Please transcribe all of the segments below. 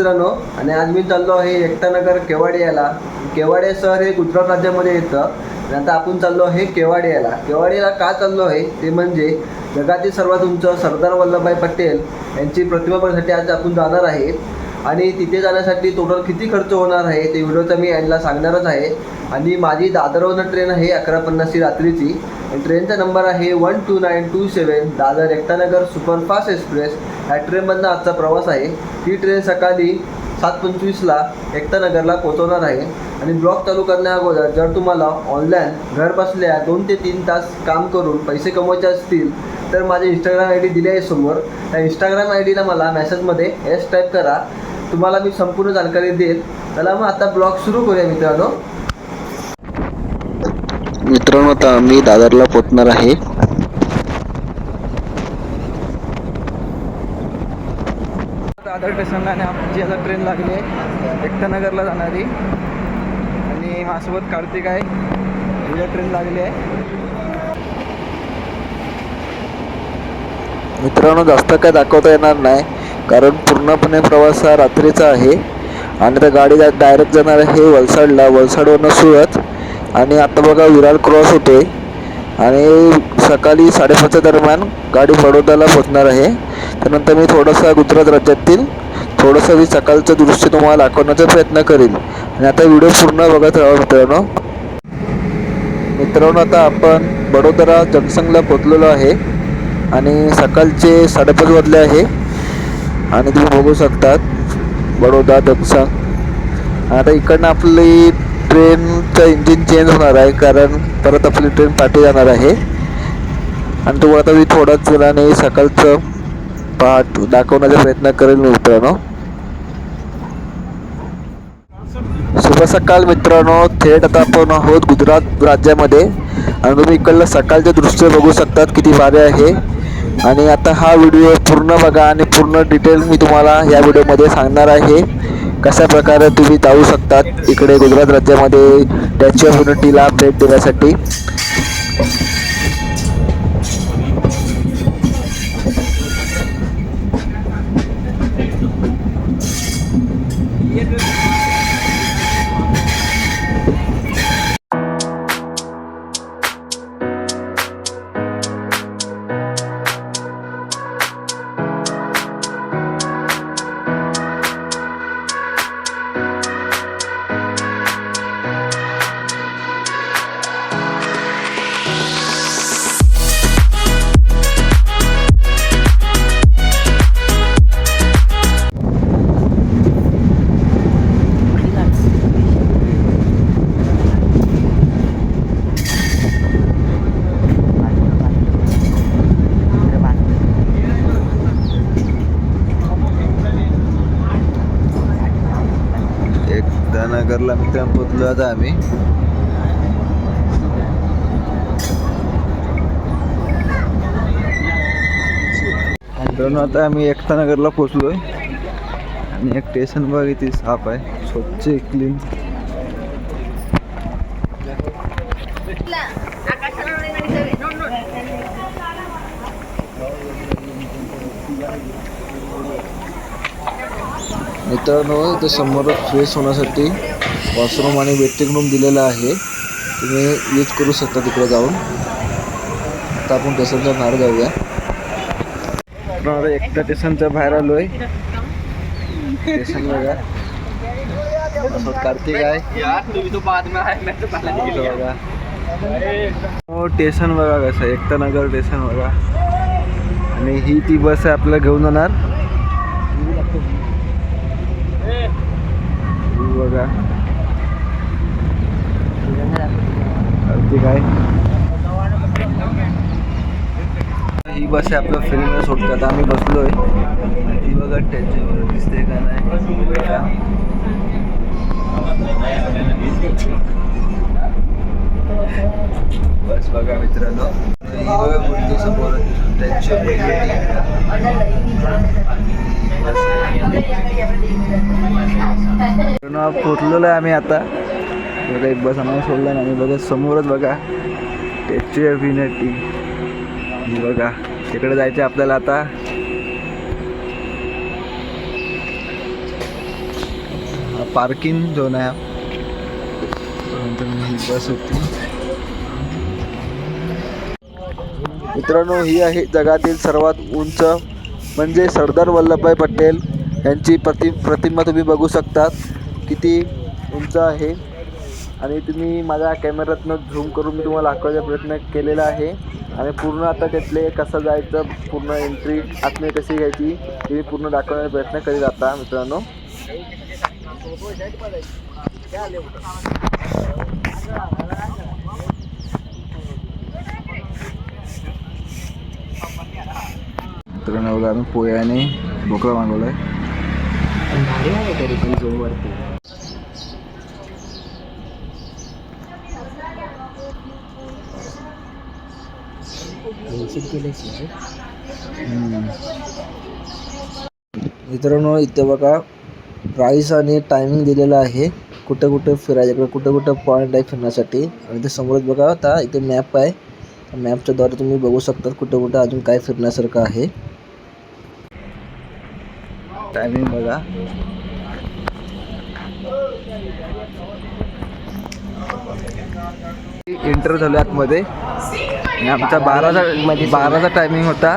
मित्रांनो आणि आज मी चाललो आहे एकतानगर केवाडी याला केवाडे शहर हे गुजरात राज्यामध्ये येतं. आणि आता आपण चाललो आहे केवाडियाला. याला का चाललो आहे? ते म्हणजे जगातील सर्वात उंच सरदार वल्लभभाई पटेल यांची प्रतिमा बघण्यासाठी आज आपण जाणार आहे आणि तिथे जाण्यासाठी टोटल किती खर्च होणार आहे ते व्हिडिओचा मी यांना सांगणारच आहे. आणि माझी दादरवरून ट्रेन आहे अकरा पन्नासची रात्रीची. आणि ट्रेनचा नंबर आहे one two nine two seven Dadar Ektanagar superfast express. ह्या ट्रेनमधनं आजचा प्रवास आहे. ही ट्रेन सकाळी सात पंचवीसला एकतानगरला पोहोचवणार आहे. आणि ब्लॉग चालू करण्या अगोदर जर तुम्हाला ऑनलाईन घर बसल्या दोन ते तीन तास काम करून पैसे कमवायचे असतील तर माझे इंस्टाग्राम आय डी दिले आहे समोर. त्या इंस्टाग्राम आय डीला मला मेसेजमध्ये एस टाईप करा. तुम्हाला मी संपूर्ण जानकारी देईल. चला मग आता ब्लॉग सुरू करूया मित्रांनो. मित्रांनो आता आम्ही दादरला पोचणार आहे. दादर स्टेशनला आणि आमची आता ट्रेन लागली आहे. एकतानगरला जाणारी. आणि माझ्यासोबत कार्तिक आहे. उद्या ट्रेन लागली आहे. मित्रांनो जास्त काय दाखवता येणार नाही. कारण पूर्णपणे प्रवास हा रात्रीचा आहे. आणि त्या गाडी डायरेक्ट जाणार आहे वलसाडला. वलसाडवरनं सुरत. आणि आता बघा विरार क्रॉस होते आणि सकाळी साडेपाचच्या दरम्यान गाडी बडोद्याला पोचणार आहे. त्यानंतर मी थोडंसं गुजरात राज्यातील थोडंसं मी सकाळचं दृश्य तुम्हाला दाखवण्याचा प्रयत्न करेल आणि आता व्हिडिओ पूर्ण बघत राहा मित्रांनो. मित्रांनो आता आपण बडोदरा जंक्शनला पोचलेलो आहे. आणि सकाळचे साडेपाच वाजले आहे. आणि तुम्ही बघू शकतात. बडोदा दक्षा आता इकडनं आपली ट्रेनचं इंजिन चेंज होणार आहे कारण परत आपली ट्रेन पाठी जाणार आहे. आणि तुम्हाला आता मी थोड्याच वेळाने सकाळचं पहाट दाखवण्याचा प्रयत्न करेल मित्रांनो. शुभ सकाळ मित्रांनो. थेट आता आपण आहोत गुजरात राज्यामध्ये. आणि तुम्ही इकडलं सकाळचे दृश्य बघू शकतात किती भारी आहे. आणि आता हा व्हिडिओ पूर्ण बघा आणि पूर्ण डिटेल मी तुम्हाला या व्हिडिओमध्ये सांगणार आहे. कशा प्रकारे तुम्ही जाऊ शकतात इकडे गुजरात राज्यामध्ये स्टॅच्यू ऑफ युनिटीला भेट देण्यासाठी. एकदा मित्रांनो पोचलो आता आम्ही. मित्रांनो आता आम्ही एकता नगरला पोचलोय आणि एक स्टेशन बघ इथे साफ आहे. स्वच्छ क्लीन मित्रांनो इथे समोर फ्रेश होण्यासाठी वॉशरूम आणि वेटिंग रूम दिलेला आहे. तुम्ही यूज करू शकता तिकडे जाऊन. आता आपण स्टेशनच्या बाहेर जाऊया. आता एकटा स्टेशनच्या बाहेर आलोय. स्टेशन बघा. कार्तिक आहे. बघा. हो स्टेशन बघा कसं आहे. एकता नगर स्टेशन बघा. आणि ही ती बस आहे आपल्याला घेऊन जाणार ही बघा कार्तिक आहे. ही बस आहे आपल्या फिल्म सोडते आता आम्ही बसलोय. ही बघा त्यांच्यावर दिसते का नाही. बस बघा मित्रांनो. ही बघा समोर पोचलेलो आहे आम्ही आता. बघा एक बस आम्हाला सोडला आणि बघा समोरच बघा त्याची अभिनेटी बघा तिकडे जायचं आपल्याला आता. पार्किंग झोन आहे. बस होती. मित्रांनो ही आहे जगातील सर्वात उंच म्हणजे सरदार वल्लभभाई पटेल यांची प्रति प्रतिमा तुम्ही बघू शकतात. किती उंच आहे. आणि तुम्ही माझ्या कॅमेऱ्यातनं झूम करून मी तुम्हाला दाखवायचा प्रयत्न केलेला आहे. आणि पूर्ण आता त्यातले कसं जायचं पूर्ण एंट्री आतमध्ये कशी घ्यायची ते मी पूर्ण दाखवण्याचा प्रयत्न करीत आता मित्रांनो. मित्रांनो आम्ही पोह्याने ढोकळा मागवलाय. भारी आहे तरी पण झूम वरती मेन्शन केलं मित्रांनो इथे बघा प्राईस आणि टायमिंग दिलेलं आहे. कुठं कुठं फिरायचं कुठे कुठं कुठं पॉईंट आहे फिरण्यासाठी. आणि ते समोरच बघा आता इथे मॅप आहे. त्या मॅपच्या द्वारे तुम्ही बघू शकता कुठं कुठं अजून काय फिरण्यासारखं आहे. टायमिंग बघा. एंटर झालो आतमध्ये. आणि आमचा बाराचा बाराचा टायमिंग होता.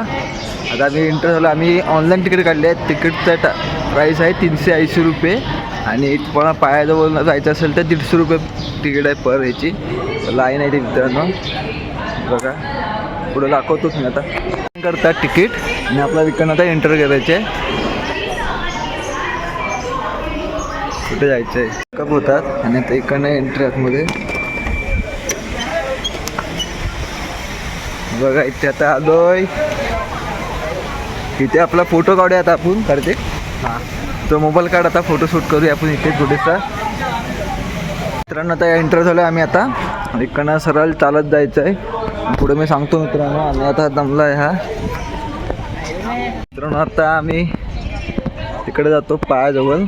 आता आम्ही एंटर झालो आम्ही ऑनलाईन तिकीट काढले. आहेत तिकीटचा टा प्राईस आहे तीनशे ऐंशी रुपये. आणि एक पण पायाजवळ जायचं असेल तर दीडशे रुपये तिकीट आहे पर ह्याची लाईन आहे ते मित्रांनो. बघा. पुढं दाखवतोच मी आता. करतात तिकीट आणि आपला विकन आता एंटर करायचे. कुठे जायचं आहे कप होतात. आणि आता इकडनं एंट्री आतमध्ये. बघा इथे आता आलोय. इथे आपला फोटो काढूया आता आपण करते हां तो मोबाईल काढ आता फोटो शूट करूया आपण इथे थोडेसा मित्रांनो आता एंटर झालो आम्ही आता. इकडनं सरळ चालत जायचं आहे पुढे मी सांगतो मित्रांनो आणि आता दमला आहे हा. मित्रांनो आता आम्ही तिकडे जातो पायाजवळ.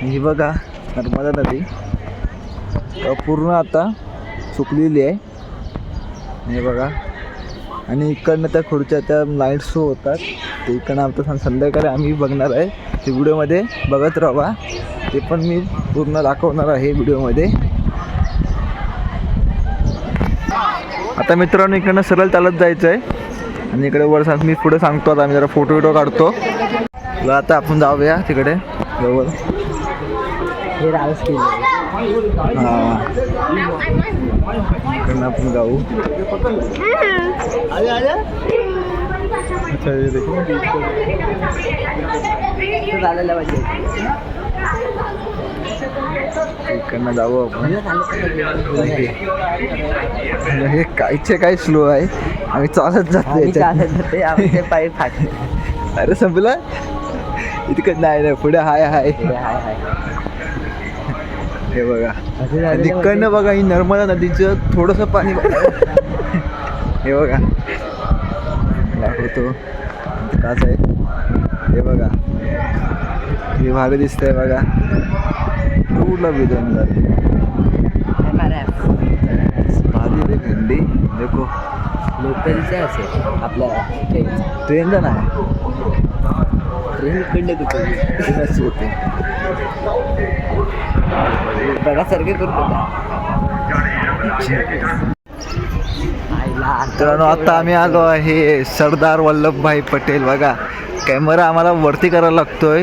ही बघा नर्मदा नदी. पूर्ण आता सुकलेली आहे. हे बघा. आणि इकडनं त्या खुर्च्या त्या लाइट शो होतात. ते इकडनं आता सं- संध्याकाळी आम्ही बघणार आहे. ते व्हिडिओमध्ये बघत राहा. ते पण मी पूर्ण दाखवणार आहे व्हिडिओमध्ये आता मित्रांनो इकडनं सरळ चालत जायचं आहे आणि इकडे वर सांग मी पुढे सांगतो आता. आम्ही जरा फोटो विटो काढतो. आता आपण जाऊया तिकडे. जवळ. हां इकडनं आपण जाऊ अच्छा, ये देखो. झालेलं पाहिजे इकडनं जाऊ आपण. हे कायचे काय स्लो आहे. आम्ही चालत जातो. चालत जाते आमचे पाय फाटले अरे संपला? इतकं नाही नाही पुढे हाय हाय. हाय हाय. हे बघा. झालेलं इकडनं बघा ही नर्मदा नदीचं थोडंसं पाणी. हे बघा. दाखवतो काच आहे. हे बघा. हे भाग दिसतंय बघा. पूर्ण विजन झाले. भारी रे भेंडी देखो. लोकलचे असेल आपल्या ट्रेनचं नाही ट्रेन इकडले कुठे होते. बघा सारखे करू मित्रांनो आता आम्ही आलो आहे सरदार वल्लभभाई पटेल. बघा कॅमेरा आम्हाला वरती करायला लागतोय.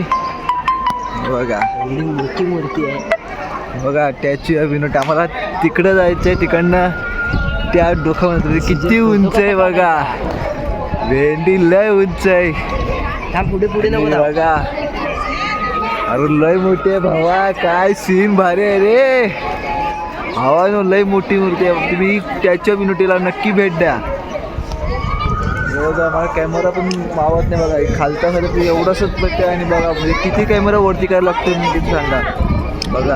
बघा. मोठी मूर्ती आहे बघा स्टॅच्यू ऑफ युनिटी आम्हाला तिकडं जायचं आहे तिकडनं त्या डोक्यामध्ये किती उंच आहे बघा. भेंडी लय उंच आहे पुढे पुढे. बघा. अरे लय मोठी आहे भावा काय सीन भारी आहे रे. भावा लय मोठी मूर्ती आहे. तुम्ही त्याच्या ऑफ नक्की भेट द्या. हो मला कॅमेरा पण मावत नाही बघा. खालता खालचा मध्ये तू एवढंसच भेटते आणि बघा म्हणजे किती कॅमेरा वरती करायला लागतो मी किती सांगा बघा.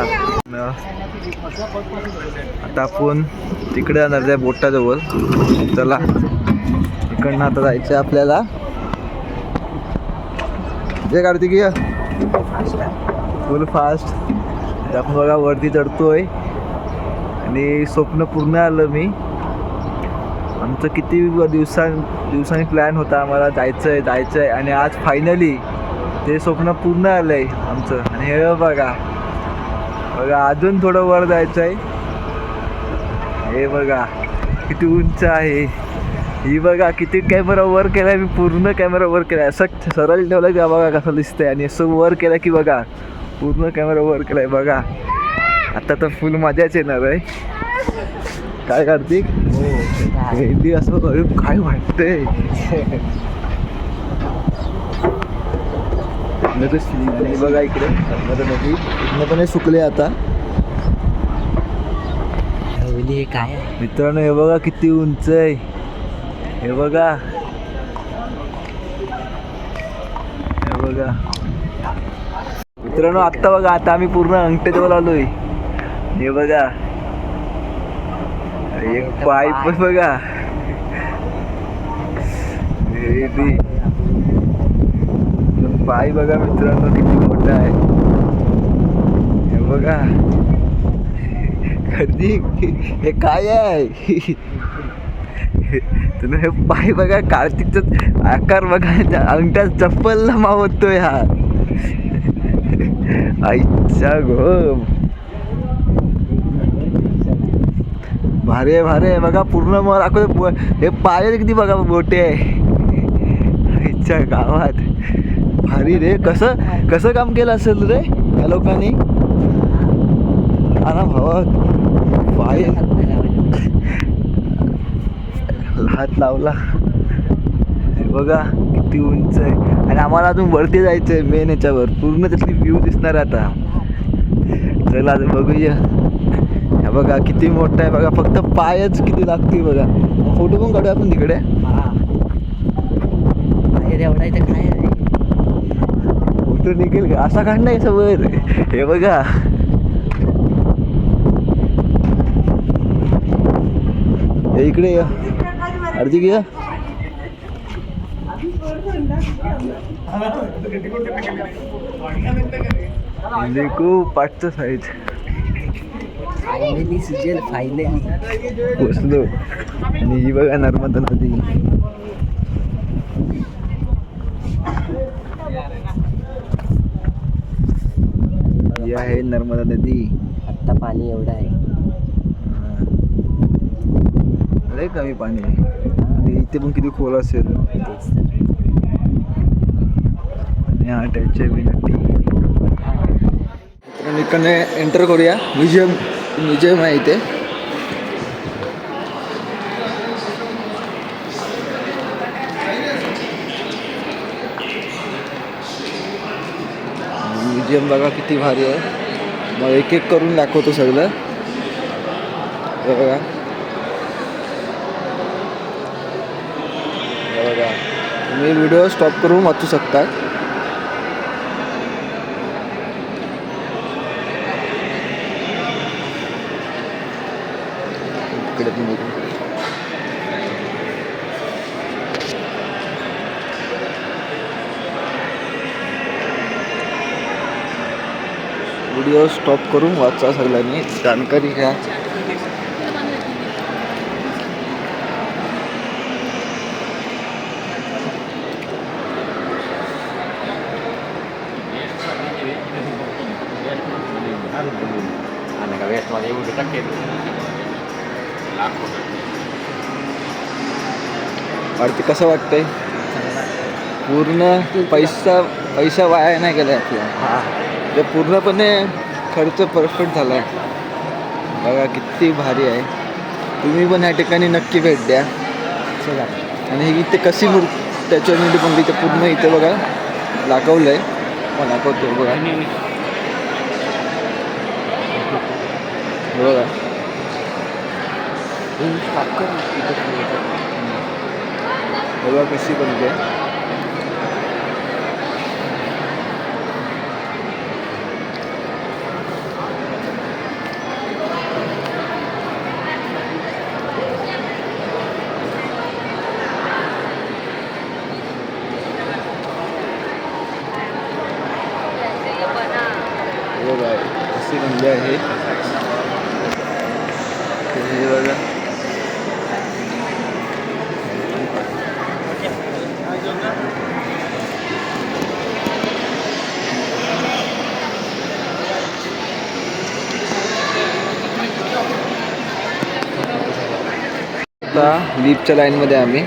आता आपण तिकडे जाणार त्या बोटाजवळ. चला. इकडनं आता जायचं आपल्याला. जे की फुल फास्ट आपण बघा वरती चढतोय. आणि स्वप्न पूर्ण आलं मी. आमचं किती दिवसां दिवसांनी प्लॅन होता आम्हाला जायचं आहे जायचं आहे आणि आज फायनली ते स्वप्न पूर्ण आलं आहे आमचं. आणि हे बघा. बघा अजून थोडं वर जायचं आहे हे बघा किती उंच आहे. ही बघा किती कॅमेरा वर केलाय मी पूर्ण कॅमेरा वर केलाय. असं सरळ ठेवलं की बघा कसं दिसतंय. आणि असं वर केलं की बघा पूर्ण कॅमेरा वर केलाय बघा. आता तर फुल मजाच येणार आहे. काय कार्तिक? भेंडी असं काय वाटतंय? बघा इकडे नदी पूर्णपणे सुकले आता. हवेली हे काय? मित्रांनो हे बघा किती उंच आहे. हे बघा. हे बघा. मित्रांनो आत्ता बघा आता आम्ही पूर्ण अंगठेजवळ आलोय. हे बघा. एक पाईप पण बघा. पाय बघा मित्रांनो किती मोठा आहे. हे बघा. कधी? हे काय आहे? तुम्ही हे पाय बघा कार्तिकचं आकार बघा अंगठ्या चप्पलला मावतोय हा. आईच्या गो भारी आहे भारी आहे. बघा पूर्ण मग दाखवतो हे पाय किती बघा मोठे आहे. आईच्या गावात. भारी रे. कसं कसं काम केलं असेल रे या लोकांनी? अरे भावा पाय हात लावला. बघा किती उंच आहे. आणि आम्हाला अजून वरती जायचं आहे मेन याच्यावर. पूर्ण त्यातली व्ह्यू दिसणार आता. चला आता बघूया. हे बघा किती मोठा आहे बघा. फक्त पायच किती लागते बघा. फोटो पण काढूया आपण तिकडे. काय फोटो निघेल का? असा काढणार वर हे बघा. हे इकडे या. अर्धी घ्या देखो पाठचं साईज फायनली सुजेल फायनली पोचलो आणि ही बघा नर्मदा नदी. ही आहे नर्मदा नदी. आत्ता पाणी एवढं आहे. लय कमी पाणी आहे. आणि इथे पण किती खोल असेल. विनंती. इकडे एंटर करूया. म्युझियम म्युझियम आहे इथे. म्युझियम बघा किती भारी आहे. मग एक एक करून दाखवतो सगळं. बघा हे बघा. तुम्ही व्हिडिओ स्टॉप करून वाचू शकता इकडे व्हिडिओ स्टॉप करून वाचा सगळ्यांनी. जानकारी घ्या. वाटते कसं वाटतंय? पूर्ण पैसा पैसा वाया नाही गेला आपला. ते पूर्णपणे खर्च परफेक्ट झाला आहे बघा किती भारी आहे. तुम्ही पण ह्या ठिकाणी नक्की भेट द्या. चला. आणि ही इथे कशी मूर् त्याच्यामध्ये पण इथे पूर्ण इथे बघा दाखवलं आहे पण दाखवतो बघा. बघा. हवा कशी बनते? हो बाय कशी आहे हे बघा लिफ्टच्या लाईनमध्ये आम्ही.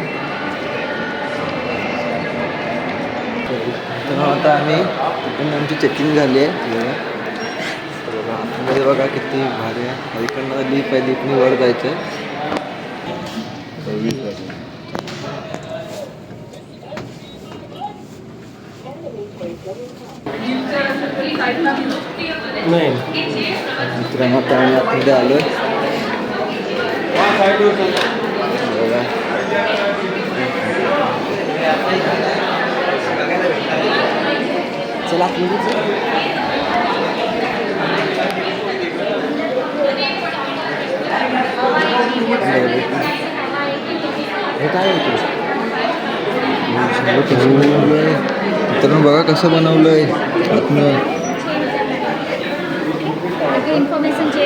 आता आम्ही आमची चेकिंग झाली आहे. बघा. तर बघा आतमध्ये बघा किती भारी आहे. इकडनं लिफ्ट आहे लिफ्टनी वर जायचं मित्रांनो आता आम्ही आतमध्ये आलो बघा चला. हे काय होतं मित्रांनो बघा कसं आतनं.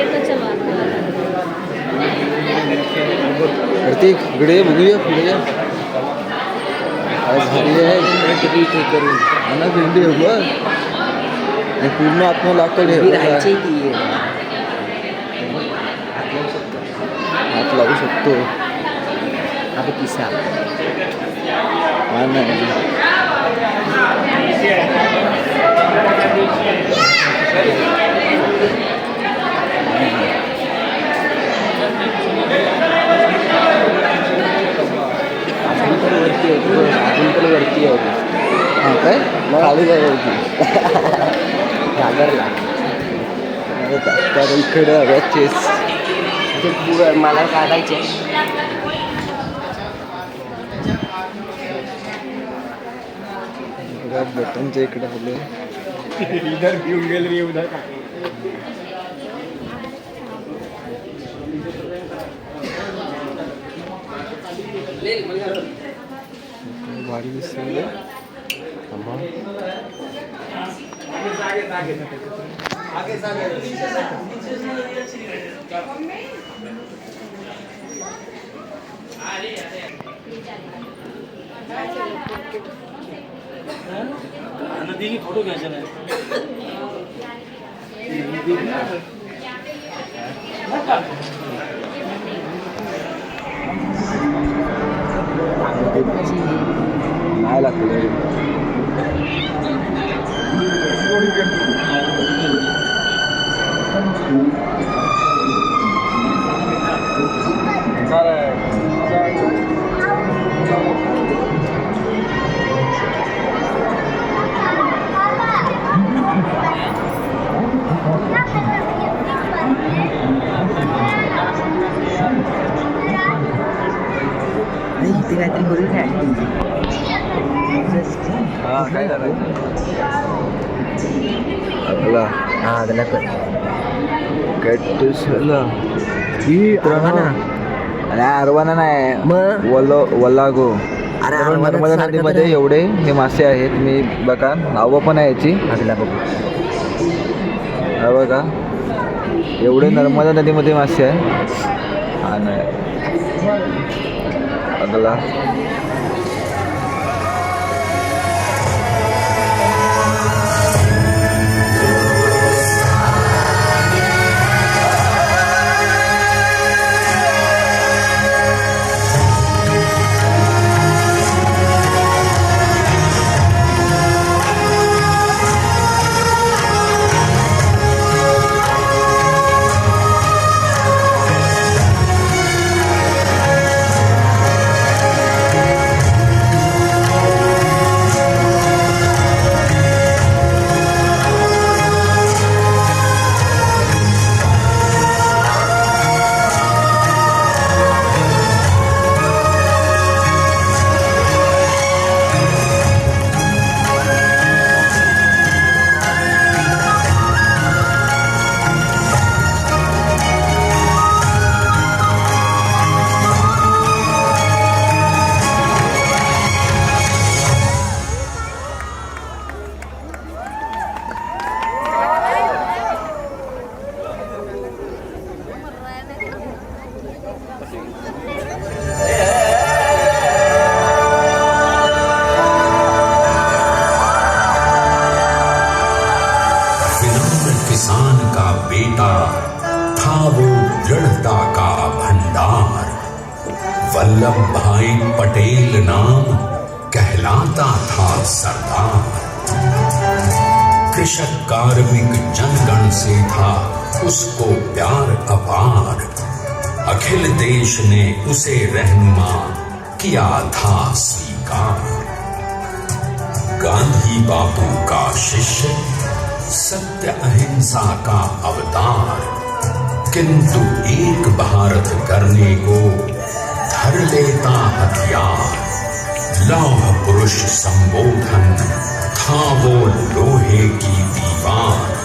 तो चलो. आपको प्रतीक इकडे बघूया पुढे या काय भारी आहे किती हे करून हा ना भेंडी आहे बघ आणि पूर्ण आत्मा लाकड आहे उभी बघा. राहायची ती हात लावू शकतो आता किस्सा हा नाही अजून पण वरती आहे अजून पण वरती आहे हा काय? खाली जायची घागरला. त्या इकडे हव्या चेस ते मला काढायचे. बटनच्या इकडे आले. दिसतंय नाही लागलं नाही इथे काहीतरी करून काय हा? काय करायचं आपला हा त्याला कर ही अरवाना. अरे अरवाना नाही. मग? वलो वलागो. अरे तर अरवाना नर्मदा सारखं नदीमध्ये तर आहे. एवढे हे मासे आहेत मी बघा नावं पण आहे याची. हा बघा. एवढे नर्मदा नदीमध्ये मासे आहे आणि अगला. किया था स्वीकार गांधी बापू का शिष्य, सत्य अहिंसा का अवतार, किंतु एक भारत करने को धर लेता हथियार। लौह पुरुष संबोधन था वो लोहे की दीवार।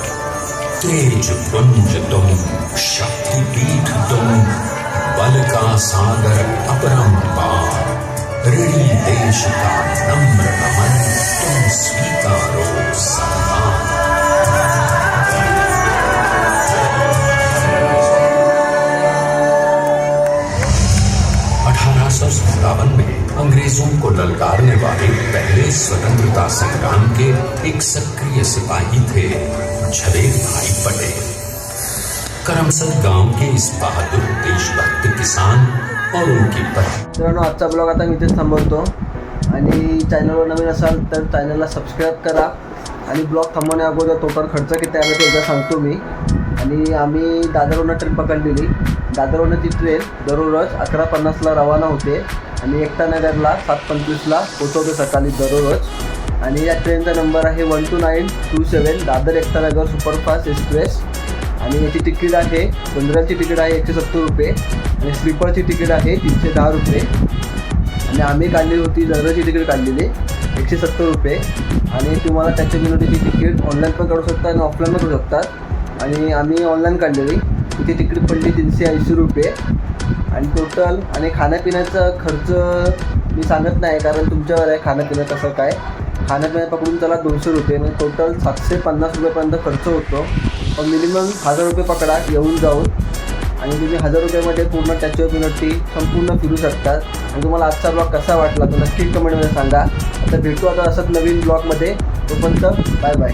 तेज पुंज तुम शक्ति पीठ तुम, बल का सागर अपरंपार। ऋणी देश का नम्र नमन तुम स्वीकारो सम्मान अठारह सौ सत्तावन में अंग्रेज़ों को ललकारने वाले पहले स्वतंत्रता संग्राम के एक सक्रिय सिपाही थे झवेर भाई पटेल। करमसद गाँव के इस बहादुर देशभक्त किसान मित्रांनो आजचा ब्लॉग आता मी इथेच थांबवतो. आणि चॅनलवर नवीन असाल तर चॅनलला सबस्क्राईब करा. आणि ब्लॉग थांबवण्या अगोदर टोटल खर्च किती आला ते एकदा सांगतो मी. आणि आम्ही दादरवरनं ट्रेन पकडलेली. दादरवरनं ती ट्रेन दररोज अकरा पन्नासला रवाना होते. आणि एकटानगरला सात पंचवीसला पोचवते सकाळी दररोज. आणि या ट्रेनचा नंबर आहे one two nine two seven Dadar Ektanagar superfast express आणि याची तिकीट आहे जनरलची तिकीट आहे एकशे सत्तर रुपये आणि स्लीपरची तिकीट आहे तीनशे दहा रुपये. आणि आम्ही काढलेली होती जनरलची तिकीट काढलेली एकशे सत्तर रुपये. आणि तुम्हाला त्याच्या विनोदीची तिकीट ऑनलाईन पण काढू शकता आणि ऑफलाईन पण करू शकतात आणि आम्ही ऑनलाईन काढलेली. तिथे तिकीट पडली तीनशे ऐंशी रुपये. आणि टोटल आणि खाण्यापिण्याचा खर्च मी सांगत नाही कारण तुमच्यावर आहे खाण्यापिणं कसं काय. खाण्यापिण्या पकडून त्याला दोनशे रुपये. म्हणजे टोटल सातशे पन्नास रुपयापर्यंत खर्च होतो. पण मिनिमम हजार रुपये पकडा येऊन जाऊन. आणि तुम्ही हजार रुपयामध्ये पूर्ण टॅच ऑफ संपूर्ण फिरू शकतात. आणि तुम्हाला आजचा ब्लॉग कसा वाटला तो नक्की कमेंटमध्ये सांगा. आता भेटू आता असंच नवीन ब्लॉगमध्ये तोपर्यंत बाय बाय